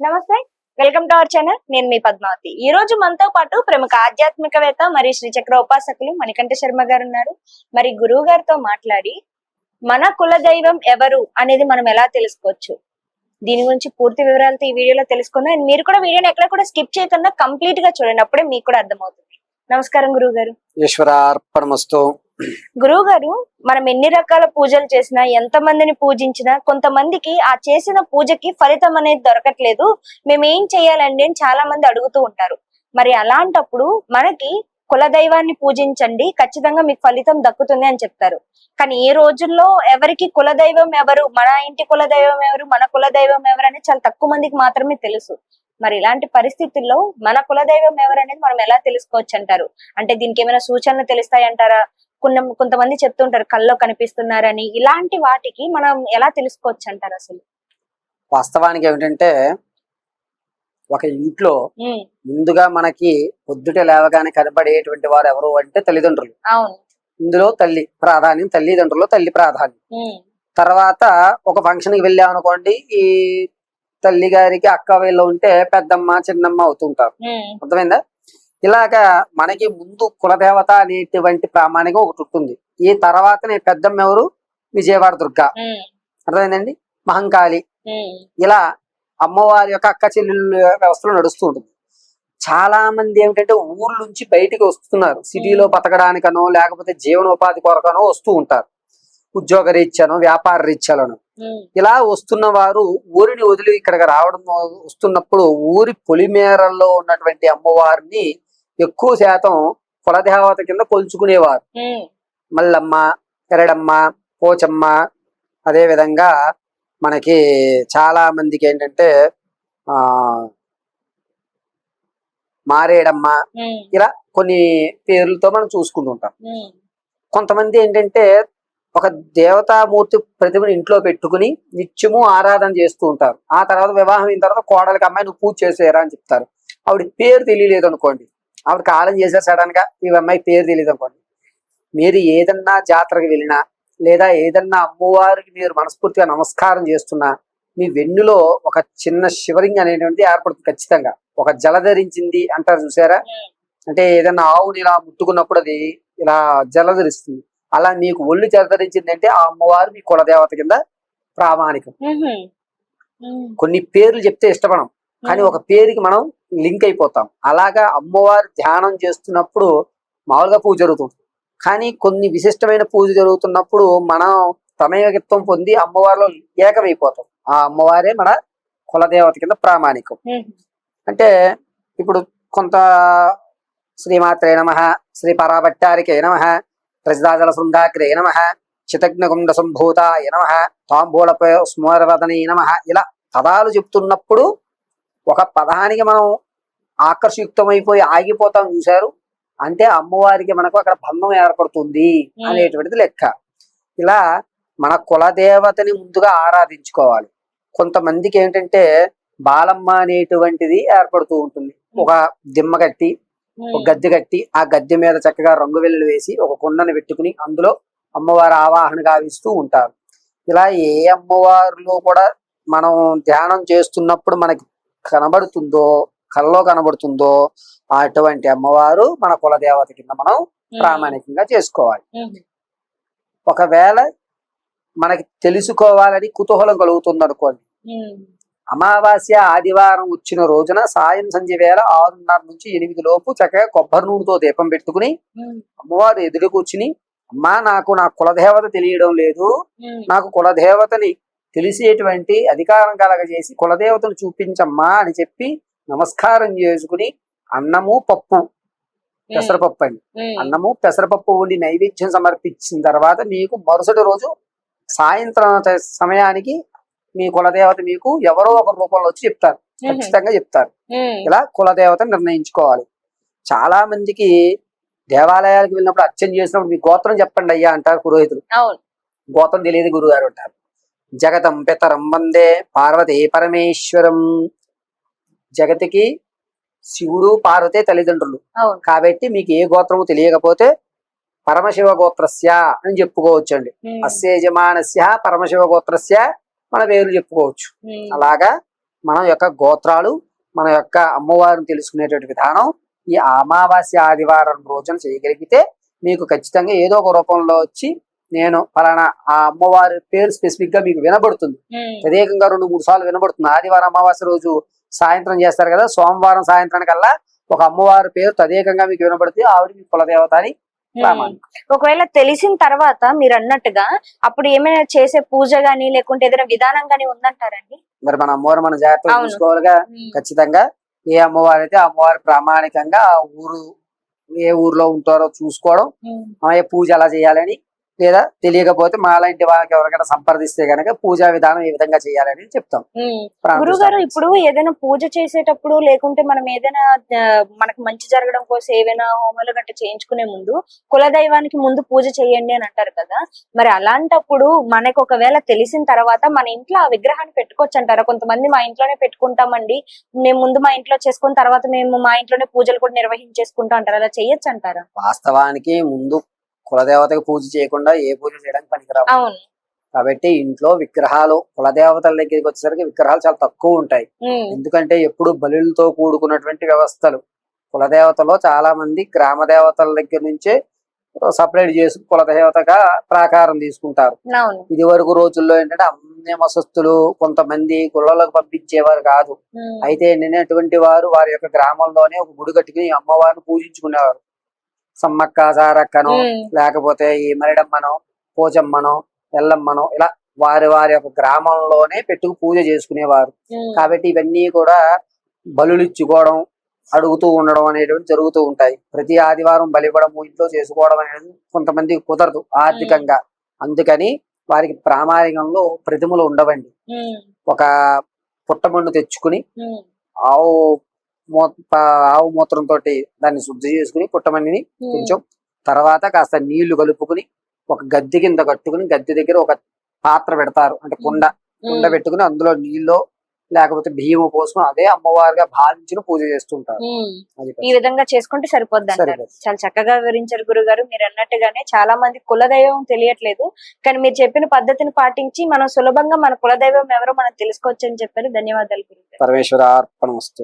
నమస్తే welcome to our channel. నేను మీ పద్మావతి. ఈ రోజు మనతో పాటు ప్రముఖ ఆధ్యాత్మికవేత్త శ్రీ శ్రీచక్ర ఉపాసకులు మణికంఠ శర్మ గారు ఉన్నారు. మరి గురువు గారితో మాట్లాడి మన కుల దైవం ఎవరు అనేది మనం ఎలా తెలుసుకోవచ్చు? దీని గురించి పూర్తి వివరాలతో ఈ వీడియోలో తెలుసుకుందాం. అండ్ మీరు కూడా వీడియోని ఎక్కడ కూడా స్కిప్ చేయకుండా కంప్లీట్గా చూడండి. అప్పుడే మీకు కూడా అర్థమవుతుంది. నమస్కారం గురువు గారు. ఈశ్వరార్పణమస్తు. గురువు గారు మనం ఎన్ని రకాల పూజలు చేసినా ఎంత మందిని పూజించినా కొంతమందికి ఆ చేసిన పూజకి ఫలితం అనేది దొరకట్లేదు. మేము ఏం చేయాలండి అని చాలా మంది అడుగుతూ ఉంటారు. మరి అలాంటప్పుడు మనకి కుల దైవాన్ని పూజించండి ఖచ్చితంగా మీకు ఫలితం దక్కుతుంది అని చెప్తారు. కానీ ఈ రోజుల్లో ఎవరికి కుల దైవం ఎవరు మన ఇంటి కుల దైవం ఎవరు మన కుల దైవం ఎవరు అనేది చాలా తక్కువ మందికి మాత్రమే తెలుసు. మరి ఇలాంటి పరిస్థితుల్లో మన కుల దైవం ఎవరు అనేది మనం ఎలా తెలుసుకోవచ్చు అంటారు? అంటే దీనికి ఏమైనా సూచనలు తెలుస్తాయి అంటారా కొన్ని కొంతమంది చెప్తుంటారు కల్లో కనిపిస్తున్నారని. ఇలాంటి వాటికి మనం ఎలా తెలుసుకోవచ్చు అంటారు అసలు? వాస్తవానికి ఏమిటంటే ఒక ఇంట్లో ముందుగా మనకి పొద్దుట లేవగానే కనబడేటువంటి వారు ఎవరు అంటే తల్లిదండ్రులు. ఇందులో తల్లి ప్రాధాన్యం తల్లిదండ్రులు తల్లి ప్రాధాన్యం. తర్వాత ఒక ఫంక్షన్కి వెళ్ళామనుకోండి ఈ తల్లి గారికి అక్క వీళ్ళు ఉంటే పెద్దమ్మ చిన్నమ్మ అవుతుంటారు అర్థమైందా? ఇలాగా మనకి ముందు కులదేవత అనేటువంటి ప్రామాణికం ఒకటి ఉంటుంది. ఈ తర్వాతనే పెద్దమ్మ ఎవరు? విజయవాడ దుర్గా. అర్థమైందండి? మహంకాళి. ఇలా అమ్మవారి యొక్క అక్క చెల్లెళ్ళ వ్యవస్థలో నడుస్తూ ఉంటుంది. చాలా మంది ఏమిటంటే ఊర్ల నుంచి బయటికి వస్తున్నారు. సిటీలో బతకడానికనో లేకపోతే జీవనోపాధి కొరకనో వస్తూ ఉంటారు. ఉద్యోగ రీత్యానో వ్యాపార రీత్యాలను. ఇలా వస్తున్న వారు ఊరిని వదిలి ఇక్కడికి రావడం వస్తున్నప్పుడు ఊరి పొలిమేరల్లో ఉన్నటువంటి అమ్మవారిని ఎక్కువ శాతం కులదేవత కింద కొలుచుకునేవారు. మల్లమ్మ ఎరడమ్మ పోచమ్మ అదే విధంగా మనకి చాలా మందికి ఏంటంటే ఆ మారేడమ్మ ఇలా కొన్ని పేర్లతో మనం చూసుకుంటుంటాం. కొంతమంది ఏంటంటే ఒక దేవతామూర్తి ప్రతిమని ఇంట్లో పెట్టుకుని నిత్యము ఆరాధన చేస్తూ ఉంటారు. ఆ తర్వాత వివాహం అయిన తర్వాత కోడలికి అమ్మాయి నువ్వు పూజ చేసేరా అని చెప్తారు. ఆవిడ పేరు తెలియలేదు అనుకోండి ఆవిడ కాలం చేశారు సడన్గా ఈ అమ్మాయి పేరు తెలియదు అనుకోండి. మీరు ఏదన్నా జాతరకు వెళ్ళినా లేదా ఏదన్నా అమ్మవారికి మీరు మనస్ఫూర్తిగా నమస్కారం చేస్తున్నా మీ వెన్నులో ఒక చిన్న శివరింగ్ అనేటువంటిది ఏర్పడుతుంది ఖచ్చితంగా. ఒక జల ధరించింది అంటారు చూసారా? అంటే ఏదైనా ఆవుని ఇలా ముట్టుకున్నప్పుడు అది ఇలా జలధరిస్తుంది అలా మీకు ఒళ్ళు జలధరించింది అంటే ఆ అమ్మవారు మీ కులదేవత కింద ప్రామాణికం. కొన్ని పేర్లు చెప్తే ఇష్టపడం. కానీ ఒక పేరుకి మనం లింక్ అయిపోతాం. అలాగా అమ్మవారు ధ్యానం చేస్తున్నప్పుడు మామూలుగా పూజ జరుగుతుంది. కానీ కొన్ని విశిష్టమైన పూజ జరుగుతున్నప్పుడు మనం తమయగిత్వం పొంది అమ్మవారిలో ఏకమైపోతాం. ఆ అమ్మవారే మన కులదేవత కింద ప్రామాణికం. అంటే ఇప్పుడు కొంత శ్రీమాత్రే నమ శ్రీ పరాభట్టారికే నమ ప్రజదాజల శృంగాగ్రే నమ చితజ్ఞగుండ సంభూతాయ నమ తాంబూల స్మరవదనే నమ ఇలా పదాలు చెప్తున్నప్పుడు ఒక పదానికి మనం ఆకర్షయుక్తమైపోయి ఆగిపోతాం చూశారు. అంటే అమ్మవారికి మనకు అక్కడ బంధం ఏర్పడుతుంది అనేటువంటిది లెక్క. ఇలా మన కులదేవతని ముందుగా ఆరాధించుకోవాలి. కొంతమందికి ఏంటంటే బాలమ్మ అనేటువంటిది ఏర్పడుతూ ఉంటుంది. ఒక దిమ్మ కట్టి ఒక గద్దె కట్టి ఆ గద్దె మీద చక్కగా రంగు వెల్లులు వేసి ఒక కుండను పెట్టుకుని అందులో అమ్మవారి ఆవాహన గావిస్తూ ఉంటారు. ఇలా ఏ అమ్మవారిలో కూడా మనం ధ్యానం చేస్తున్నప్పుడు మనకి కనబడుతుందో కల్లో కనబడుతుందో అటువంటి అమ్మవారు మన కులదేవత కింద మనం ప్రామాణికంగా చేసుకోవాలి. ఒకవేళ మనకి తెలుసుకోవాలని కుతూహలం కలుగుతుంది అనుకోండి అమావాస్య ఆదివారం వచ్చిన రోజున సాయం సంధ్య వేళ ఆరున్నర నుంచి ఎనిమిది లోపు చక్కగా కొబ్బరి నూనెతో దీపం పెట్టుకుని అమ్మవారు ఎదురు కూర్చుని అమ్మా నాకు నా కులదేవత తెలియడం లేదు. నాకు కులదేవతని తెలిసేటువంటి అధికారం కలగజేసి కులదేవతను చూపించమ్మా అని చెప్పి నమస్కారం చేసుకుని అన్నము పప్పు పెసరపప్పు అండి. అన్నము పెసరపప్పు వండి నైవేద్యం సమర్పించిన తర్వాత మీకు మరుసటి రోజు సాయంత్రం సమయానికి మీ కులదేవత మీకు ఎవరో ఒక రూపంలో వచ్చి చెప్తారు. ఖచ్చితంగా చెప్తారు. ఇలా కులదేవత నిర్ణయించుకోవాలి. చాలా మందికి దేవాలయాలకు వెళ్ళినప్పుడు అర్చన చేసినప్పుడు మీ గోత్రం చెప్పండి అయ్యా అంటారు పురోహితులు. గోత్రం తెలియదు గురుగారు అంటారు. జగతం పితరం వందే పార్వతీ పరమేశ్వరం. జగతికి శివుడు పార్వతే తల్లిదండ్రులు. కాబట్టి మీకు ఏ గోత్రము తెలియకపోతే పరమశివ గోత్రస్య అని చెప్పుకోవచ్చండి. ఉమ్, అస్య యజమానస్య పరమశివ గోత్రస్య మన పేర్లు చెప్పుకోవచ్చు. అలాగా మన యొక్క గోత్రాలు మన యొక్క అమ్మవారిని తెలుసుకునేటువంటి విధానం ఈ అమావాస్య ఆదివారం రోజున చేయగలిగితే మీకు ఖచ్చితంగా ఏదో ఒక రూపంలో వచ్చి నేను ఫలానా ఆ అమ్మవారి పేరు స్పెసిఫిక్గా మీకు వినబడుతుంది. ప్రత్యేకంగా రెండు మూడు సార్లు వినబడుతుంది. ఆదివారం అమావాస్య రోజు సాయంత్రం చేస్తారు కదా సోమవారం సాయంత్రానికల్లా ఒక అమ్మవారి పేరు తదేకంగా మీకు వినబడుతుంది. ఆవిడ మీ కులదేవత అని. ఒకవేళ తెలిసిన తర్వాత మీరు అన్నట్టుగా అప్పుడు ఏమైనా చేసే పూజ గానీ లేకుంటే ఏదైనా విధానం గానీ ఉందంటారండి? మరి మన అమ్మవారు మన జాగ్రత్తగా. చూసుకోవాలిగా. ఖచ్చితంగా ఏ అమ్మవారు అయితే అమ్మవారి ప్రామాణికంగా ఆ ఊరు ఏ ఊర్లో ఉంటారో చూసుకోవడం ఆ పూజ ఎలా చేయాలని లేదా తెలియకపోతే మా లాంటి వాళ్ళకి ఎవరికైనా సంప్రదిస్తే గనక పూజా విధానం ఏ విధంగా చేయాలని చెప్తాం. ఉమ్. ప్రాణ గురువు గారు ఇప్పుడు ఏదైనా పూజ చేసేటప్పుడు లేకుంటే మనం ఏదైనా మనకు మంచి జరగడం కోసం ఏవైనా హోమాలు గట్ట చేయించుకునే ముందు కులదైవానికి ముందు పూజ చేయండి అని అంటారు కదా. మరి అలాంటప్పుడు మనకు ఒకవేళ తెలిసిన తర్వాత మన ఇంట్లో ఆ విగ్రహాన్ని పెట్టుకోవచ్చు అంటారా? కొంతమంది మా ఇంట్లోనే పెట్టుకుంటామండి. మేము ముందు మా ఇంట్లో చేసుకున్న తర్వాత మేము మా ఇంట్లోనే పూజలు కూడా నిర్వహించేసుకుంటాం అంటారు? అలా చేయొచ్చు అంటారా? వాస్తవానికి ముందు కులదేవతకి పూజ చేయకుండా ఏ పూజ చేయడానికి పనికిరావు. అవును. కాబట్టి ఇంట్లో విగ్రహాలు కులదేవతల దగ్గరికి వచ్చేసరికి విగ్రహాలు చాలా తక్కువ ఉంటాయి. ఎందుకంటే ఎప్పుడు బలులతో కూడుకున్నటువంటి వ్యవస్థలు. కులదేవతలో చాలా మంది గ్రామ దేవతల దగ్గర నుంచే సపరేట్ చేసి కులదేవతగా ప్రాకారం తీసుకుంటారు. ఇది వరకు రోజుల్లో ఏంటంటే అన్యమసస్తులు కొంతమంది గుళ్ళలకు పంపించేవారు కాదు. అయితే నిన్నటువంటి వారు వారి యొక్క గ్రామంలోనే ఒక గుడి కట్టుకుని అమ్మవారిని పూజించుకునేవారు. సమ్మక్క సారక్కనో లేకపోతే ఈ మరిడమ్మనో పోచమ్మనో ఎల్లమ్మనో ఇలా వారి వారి యొక్క గ్రామంలోనే పెట్టుకు పూజ చేసుకునేవారు. కాబట్టి ఇవన్నీ కూడా బలులు ఇచ్చుకోవడం అడుగుతూ ఉండడం అనేటువంటి జరుగుతూ ఉంటాయి. ప్రతి ఆదివారం బలి ఇవ్వడము ఇంట్లో చేసుకోవడం అనేది కొంతమందికి కుదరదు ఆర్థికంగా. అందుకని వారికి ప్రామాణికంలో ప్రతిమలు ఉండవండి. ఒక పుట్టమన్ను తెచ్చుకుని ఆవు ఆవు మూత్రంతో దాన్ని శుద్ధి చేసుకుని పుట్టమన్నిని ఉమ్. కొంచెం తర్వాత కాస్త నీళ్ళు కలుపుకుని ఒక గద్దె కింద కట్టుకుని గద్దె దగ్గర ఒక పాత్ర పెడతారు. అంటే కుండ. కుండ పెట్టుకుని అందులో నీళ్ళు లేకపోతే బియ్యం పోసుకుని అదే అమ్మవారిగా భావించిన పూజ చేస్తుంటారు. ఈ విధంగా చేసుకుంటే సరిపోద్ది అంటారు. చాలా చక్కగా వివరించారు గురుగారు. మీరు అన్నట్టుగానే చాలా మంది కులదైవం తెలియట్లేదు. కానీ మీరు చెప్పిన పద్ధతిని పాటించి మనం సులభంగా మన కులదైవం ఎవరో మనం తెలుసుకోవచ్చు అని చెప్పారు. ధన్యవాదాలు గురుగారు. పరమేశ్వర అర్పణ వస్తు